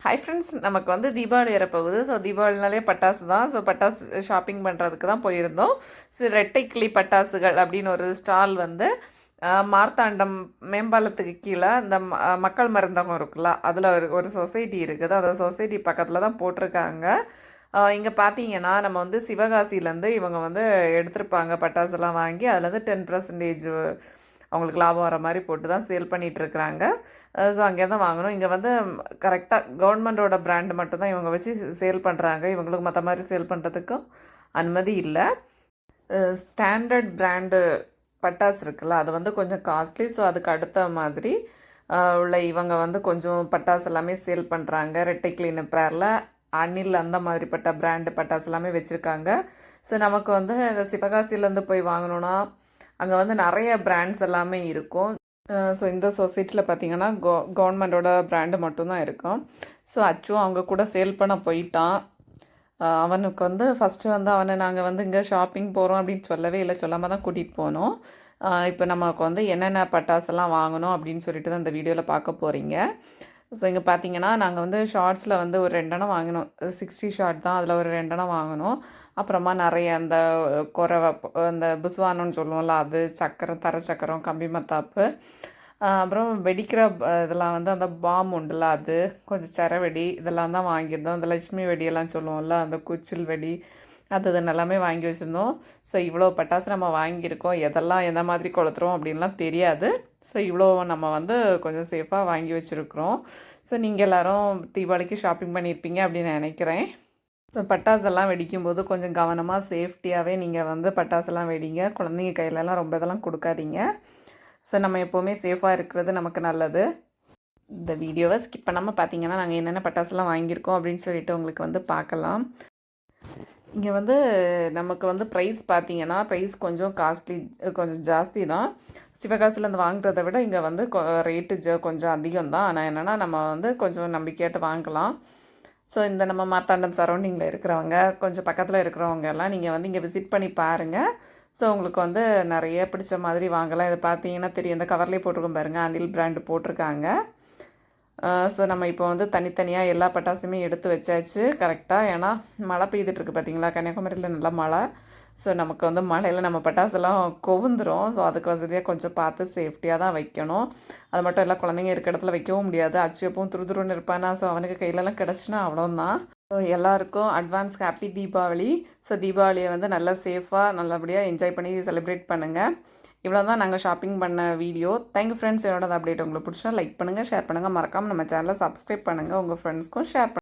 Hi friends நமக்கு வந்து தீபாவளி வரப்போகுது ஸோ தீபாவளினாலே பட்டாசு தான். ஸோ பட்டாசு ஷாப்பிங் பண்ணுறதுக்கு தான் போயிருந்தோம். ஸோ ரெட்டை கிளி பட்டாசுகள் அப்படின்னு ஒரு ஸ்டால் வந்து மார்த்தாண்டம் மேம்பாலத்துக்கு கீழே இந்த ம- மக்கள் மருந்தகம் இருக்குல்ல அதில் ஒரு ஒரு சொசைட்டி இருக்குது. அந்த சொசைட்டி பக்கத்தில் தான் போட்டிருக்காங்க. இங்கே பார்த்தீங்கன்னா நம்ம வந்து சிவகாசியிலேருந்து இவங்க வந்து எடுத்திருப்பாங்க பட்டாசுலாம் வாங்கி அதுலேருந்து டென் பர்சன்டேஜ் அவங்களுக்கு லாபம் வர மாதிரி போட்டு தான் சேல் பண்ணிகிட்ருக்குறாங்க ஸோ அங்கே தான் வாங்கணும். இங்கே வந்து கரெக்டாக கவர்மெண்ட்டோட பிராண்டு மட்டும்தான் இவங்க வச்சு சேல் பண்ணுறாங்க இவங்களுக்கு மற்ற மாதிரி சேல் பண்ணுறதுக்கும் அனுமதி இல்லை. ஸ்டாண்டர்ட் பிராண்டு பட்டாசு இருக்குல்ல அது வந்து கொஞ்சம் காஸ்ட்லி ஸோ அதுக்கு அடுத்த மாதிரி உள்ள இவங்க வந்து கொஞ்சம் பட்டாசு எல்லாமே சேல் பண்ணுறாங்க ரெட்டை கிளீன் பேரில் அணில் அந்த மாதிரிப்பட்ட பிராண்டு பட்டாசு எல்லாமே வச்சுருக்காங்க. ஸோ நமக்கு வந்து சிவகாசியிலேருந்து போய் வாங்கணுன்னா அங்கே வந்து நிறைய பிராண்ட்ஸ் எல்லாமே இருக்கும். ஸோ இந்த சொசைட்டியில் பார்த்தீங்கன்னா கோ கவர்மெண்ட்டோட பிராண்டு மட்டும்தான் இருக்கும். ஸோ அச்சு அவங்க கூட சேல் பண்ண போயிட்டான். அவனுக்கு வந்து ஃபஸ்ட்டு வந்து அவனை நாங்கள் வந்து இங்கே ஷாப்பிங் போகிறோம் அப்படின்னு சொல்லவே இல்லை. சொல்லாமல் தான் கூட்டிகிட்டு போனோம். இப்போ நமக்கு வந்து என்னென்ன பட்டாசெல்லாம் வாங்கணும் அப்படின்னு சொல்லிட்டு தான் இந்த வீடியோவில் பார்க்க போகிறீங்க ஸோ இங்கே பார்த்தீங்கன்னா நாங்கள் வந்து ஷார்ட்ஸில் வந்து ஒரு ரெண்டெண்ணம் வாங்கினோம். சிக்ஸ்டி ஷார்ட் தான் அதில் ஒரு ரெண்டெண்ணம் வாங்கினோம். அப்புறமா நிறைய அந்த குறை அந்த புஸ்வானம்னு சொல்லுவோம்ல அது சக்கரம் தர சக்கரம் கம்பி மத்தாப்பு. அப்புறம் வெடிக்கிற இதெல்லாம் வந்து அந்த பாம் உண்டுல அது கொஞ்சம் சரவெடி இதெல்லாம் தான் வாங்கியிருந்தோம். அந்த லட்சுமி வெடியெல்லாம் சொல்லுவோம்ல அந்த குச்சில் வெடி அது எல்லாமே வாங்கி வச்சுருந்தோம். ஸோ இவ்வளோ பட்டாசு நம்ம வாங்கியிருக்கோம். எதெல்லாம் எந்த மாதிரி கொளுத்துறோம் அப்படின்லாம் தெரியாது. ஸோ இவ்வளோ நம்ம வந்து கொஞ்சம் சேஃபாக வாங்கி வச்சுருக்குறோம். ஸோ நீங்கள் எல்லாரும் தீபாவளிக்கு ஷாப்பிங் பண்ணியிருப்பீங்க அப்படின்னு நினைக்கிறேன். ஸோ பட்டாசெல்லாம் வெடிக்கும்போது கொஞ்சம் கவனமாக சேஃப்டியாகவே நீங்கள் வந்து பட்டாசெல்லாம் வெடிங்க. குழந்தைங்க கையிலலாம் ரொம்ப இதெல்லாம் கொடுக்காதீங்க. ஸோ நம்ம எப்போவுமே சேஃபாக இருக்கிறது நமக்கு நல்லது. இந்த வீடியோவை ஸ்கிப் பண்ணாமல் பார்த்தீங்கன்னா நாங்கள் என்னென்ன பட்டாசுலாம் வாங்கியிருக்கோம் அப்படின்னு சொல்லிட்டு உங்களுக்கு வந்து பார்க்கலாம். இங்கே வந்து நமக்கு வந்து ப்ரைஸ் பார்த்தீங்கன்னா ப்ரைஸ் கொஞ்சம் காஸ்ட்லி கொஞ்சம் ஜாஸ்தி தான் சிவகாசிலேருந்து வாங்குறதை விட இங்கே வந்து ரேட்டு ஜ கொஞ்சம் அதிகம் தான் ஆனால் என்னென்னா நம்ம வந்து கொஞ்சம் நம்பிக்கையாட்டு வாங்கலாம். ஸோ இந்த நம்ம மார்த்தாண்டம் சரௌண்டிங்கில் இருக்கிறவங்க கொஞ்சம் பக்கத்தில் இருக்கிறவங்க எல்லாம் நீங்கள் வந்து இங்கே விசிட் பண்ணி பாருங்கள் ஸோ உங்களுக்கு வந்து நிறைய பிடிச்ச மாதிரி வாங்கலாம். இதை பார்த்தீங்கன்னா தெரியும். இந்த கவர்லேயே போட்டிருக்கோம் பாருங்கள் அனில் பிராண்டு போட்டிருக்காங்க. ஸோ நம்ம இப்போ வந்து தனித்தனியாக எல்லா பட்டாசுமே எடுத்து வச்சாச்சு. கரெக்டாக ஏன்னா மழை பெய்துட்ருக்கு பார்த்தீங்களா கன்னியாகுமரியில் நல்லா மழை. ஸோ நமக்கு வந்து மழையில் நம்ம பட்டாசுலாம் கொவுந்துரும். ஸோ அதுக்கு வசதியாக கொஞ்சம் பார்த்து சேஃப்டியாக தான் வைக்கணும். அது மட்டும் இல்லை குழந்தைங்க இருக்க இடத்துல வைக்கவும் முடியாது. அச்சு துருதுருன்னு இருப்பானா? ஸோ அவனுக்கு கையிலலாம் கிடச்சுன்னா அவ்வளோதான் ஸோ எல்லாருக்கும் அட்வான்ஸ் ஹாப்பி தீபாவளி. ஸோ தீபாவளியை வந்து நல்லா சேஃபாக நல்லபடியாக என்ஜாய் பண்ணி செலிப்ரேட் பண்ணுங்கள் இவ்வளோ தான் நாங்கள் ஷாப்பிங் பண்ண வீடியோ தேங்க்யூ ஃப்ரெண்ட்ஸ் என்னோட அப்டேட் உங்களுக்கு பிடிச்சா லைக் பண்ணுங்கள் ஷேர் பண்ணுங்கள் மறக்காமல் நம்ம சேனலை சப்ஸ்கிரைப் பண்ணுங்கள் உங்கள் ஃப்ரெண்ட்ஸ்க்கும் ஷேர் பண்ணுங்கள்